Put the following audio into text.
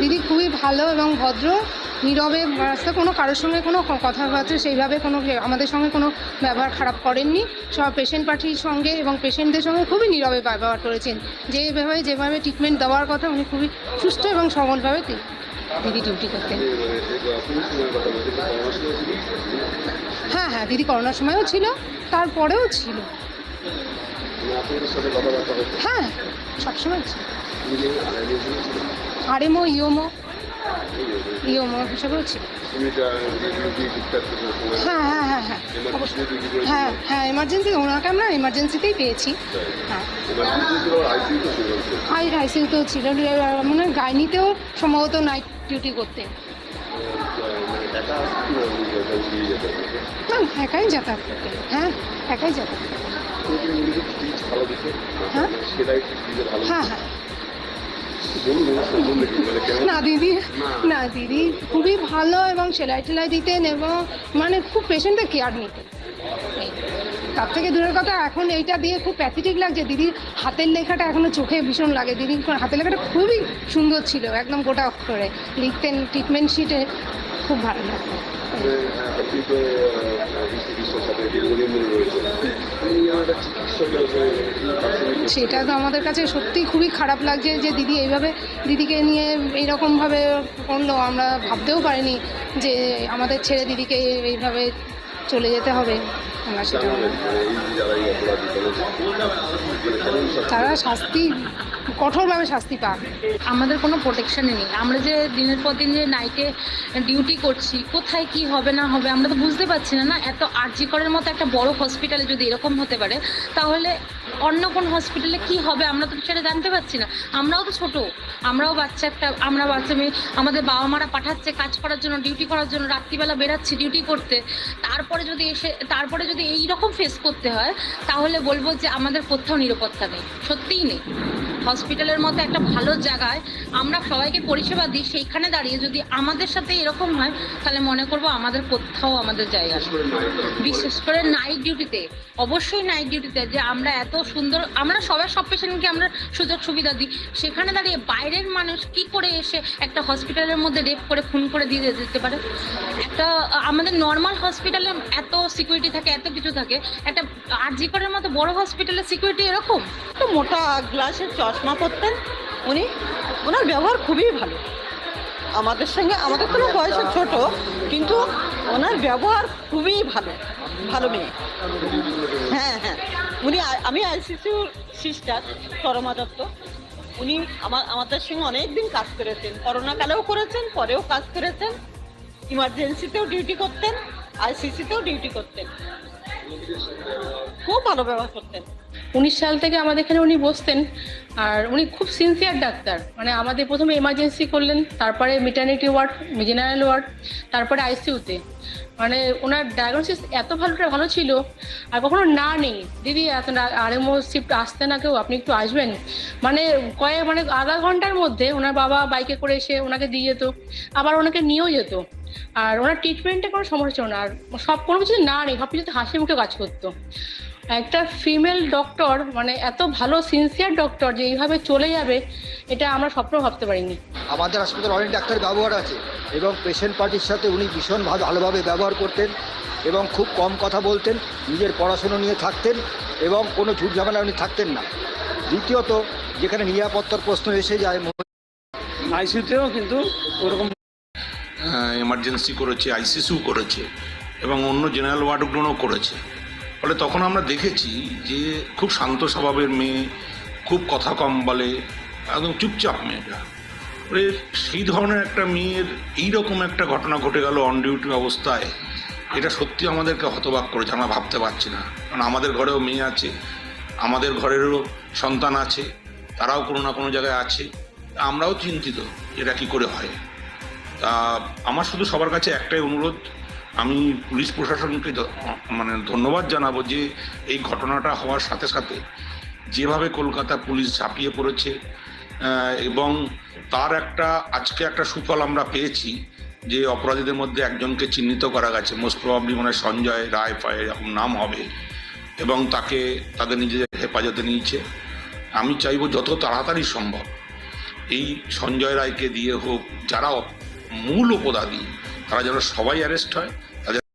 দিদি খুবই ভালো এবং ভদ্র, নীরবে রাস্তা কোনো কারোর সঙ্গে কোনো কথাবার্তা সেইভাবে কোনো আমাদের সঙ্গে কোনো ব্যবহার খারাপ করেননি। সব পেশেন্ট পার্টির সঙ্গে এবং পেশেন্টদের সঙ্গে খুবই নীরবে ব্যবহার করেছেন। যেভাবে যেভাবে ট্রিটমেন্ট দেওয়ার কথা উনি খুবই সুস্থ এবং সবলভাবে দিদি ডিউটি করতেন। হ্যাঁ হ্যাঁ দিদি করোনার সময়ও ছিল, তারপরেও ছিল। হ্যাঁ সবসময় ছিল। আরএমও ইওমো ইওমো হিসেবেও ছিল হ্যাঁ হ্যাঁ হ্যাঁ হ্যাঁ হ্যাঁ হ্যাঁ এমার্জেন্সি ওনাকে আমরা এমার্জেন্সিতেই পেয়েছি। হ্যাঁ। ছিল মানে গাইনিতেও সম্ভবত ডিউটি করতে। একাই যাতায়াত করতেন হ্যাঁ একাই যাতায়াত হ্যাঁ। হ্যাঁ হ্যাঁ। না, দিদি। না, দিদি, খুবই ভালো এবং সেলাই টেলাই দিতেন এবং মানে খুব পেশেন্টের কেয়ার নিতেন। তার থেকে দূরের কথা, এখন এইটা দিয়ে খুব প্যাথেটিক লাগছে। দিদির হাতের লেখাটা এখনও চোখে ভীষণ লাগে। দিদির হাতের লেখাটা খুবই সুন্দর ছিল, একদম গোটা অক্ষরে। লিখতেন ট্রিটমেন্ট শিটে খুব ভালো লাগতো সেটা তো আমাদের কাছে সত্যিই খুবই খারাপ লাগছে যে দিদি এইভাবে দিদিকে নিয়ে এইরকমভাবে করল আমরা ভাবতেও পারিনি যে আমাদের ছেড়ে দিদিকে এইভাবে চলে যেতে হবে। আমরা সেটা তারা শাস্তি কঠোরভাবে শাস্তি পাক। আমাদের কোনো প্রোটেকশনই নেই। আমরা যে দিনের পর দিন যে নাইটে ডিউটি করছি কোথায় কি হবে না হবে আমরা তো বুঝতে পারছি না না? এত আর্জি করার মতো একটা বড় হসপিটালে যদি এরকম হতে পারে তাহলে অন্য কোন হসপিটালে কি হবে আমরা তো সেটা জানতে পারছি না। আমরাও তো ছোট, আমরাও বাচ্চা একটা, আমরা বাচ্চা মেয়ে, আমাদের বাবা মারা পাঠাচ্ছে কাজ করার জন্য ডিউটি করার জন্য, রাত্রিবেলা বেরাচ্ছি ডিউটি করতে। তারপরে যদি এসে, তারপরে যদি এই রকম ফেস করতে হয়, তাহলে বলব যে আমাদের কোথাও নিরাপত্তা নেই, সত্যিই নেই। হসপিটালের মতো একটা ভালো জায়গায় আমরা সবাইকে পরিষেবা দিই, সেইখানে দাঁড়িয়ে যদি আমাদের সাথে এরকম হয়, তাহলে মনে করব আমাদের কোথাও আমাদের জায়গা। বিশেষ করে নাইট ডিউটিতে অবশ্যই নাইট ডিউটিতে যে আমরা এত সুন্দর, আমরা সবাই, সব পেশেন্টকে আমরা সুযোগ সুবিধা দিই। সেখানে দাঁড়িয়ে বাইরের মানুষ কি করে এসে একটা হসপিটালের মধ্যে রেপ করে, খুন করে দিয়ে যেতে পারে? একটা, আমাদের নর্মাল হসপিটালে এত সিকিউরিটি থাকে, এত কিছু থাকে। একটা আরজিকরের মতো বড় হসপিটালের সিকিউরিটি এরকম? তো মোটা গ্লাসের চশমা পরতেন উনি? ওনার ব্যবহার খুবই ভালো। আমাদের সঙ্গে, আমাদের কোনো বয়সে ছোট, কিন্তু ওনার ব্যবহার খুবই ভালো ভালো মেয়ে। হ্যাঁ হ্যাঁ। উনি আমি আইসিসিউর সিস্টার, শর্মা দত্ত। উনি আমার, আমাদের সঙ্গে অনেক দিন কাজ করেছেন। করোনা কালেও করেছেন, পরেও কাজ করেছেন। ইমার্জেন্সিতেও ডিউটি করতেন, আইসিসিতেও ডিউটি করতেন। খুব ভালো ব্যবহার করতেন। উনিশ সাল থেকে আমাদের এখানে উনি বসতেন, আর উনি খুব সিনসিয়ার ডাক্তার। মানে আমাদের প্রথমে এমার্জেন্সি করলেন, তারপরে মিটার্নিটি ওয়ার্ড জেনারেল ওয়ার্ড তারপরে আইসিইউতে মানে ওনার ডায়াগনোসিস এত ভালোটা ভালো ছিল, আর কখনো না নেই। দিদি, এত আরএমও শিফট আসতে না কেউ, আপনি একটু আসবেন। মানে কয়েক মানে আধা ঘণ্টার মধ্যে ওনার বাবা বাইকে করে এসে ওনাকে দিয়ে যেত, আবার ওনাকে নিয়েও যেত। আর ওনার ট্রিটমেন্টে কোনো সমস্যা ছিল না, আর সব কোনো কিছু না নেই সব কিছুতে হাসি মুখে কাজ করতো। একটা ফিমেল ডক্টর মানে এত ভালো সিনসিয়ার ডক্টর যে এইভাবে চলে যাবে এটা আমরা স্বপ্ন ভাবতে পারিনি। আমাদের হাসপাতালে অনেক ডাক্তার ব্যবহার আছে এবং পেশেন্ট পার্টির সাথে উনি ভীষণ ভালো ভালোভাবে ব্যবহার করতেন এবং খুব কম কথা বলতেন নিজের পড়াশুনো নিয়ে থাকতেন এবং কোনো ঝুট ঝামেলা উনি থাকতেন না। দ্বিতীয়ত যেখানে নিরাপত্তার প্রশ্ন এসে যায় আইসিউতেও কিন্তু ওরকম এমার্জেন্সি করেছে আইসিসিউ করেছে এবং অন্য জেনারেল ওয়ার্ডগুলোও করেছে। ফলে তখন আমরা দেখেছি যে খুব শান্ত স্বভাবের মেয়ে, খুব কথা কম বলে, একদম চুপচাপ মেয়েটা। সেই ধরনের একটা মেয়ের এইরকম একটা ঘটনা ঘটে গেল অন ডিউটি অবস্থায়। এটা সত্যি আমাদেরকে হতবাক করেছে, আমরা ভাবতে পারছি না। কারণ আমাদের ঘরেও মেয়ে আছে, আমাদের ঘরেরও সন্তান আছে, তারাও কোনো না কোনো জায়গায় আছে। আমরাও চিন্তিত এটা কি করে হয়। তা আমার শুধু সবার কাছে একটাই অনুরোধ আমি পুলিশ প্রশাসনকে মানে ধন্যবাদ জানাব যে এই ঘটনাটা হওয়ার সাথে সাথে যেভাবে কলকাতা পুলিশ ঝাঁপিয়ে পড়েছে এবং তার একটা, আজকে একটা সুফল আমরা পেয়েছি যে অপরাধীদের মধ্যে একজনকে চিহ্নিত করা গেছে মোস্ট প্রবাবলি মানে সঞ্জয় রায় ফায় এরকম নাম হবে, এবং তাকে, তাদের নিজেদের হেফাজতে নিয়েছে। আমি চাইব যত তাড়াতাড়ি সম্ভব এই সঞ্জয় রায়কে দিয়ে হোক, যারা মূল উপদাদি তারা যেন সবাই অ্যারেস্ট হয়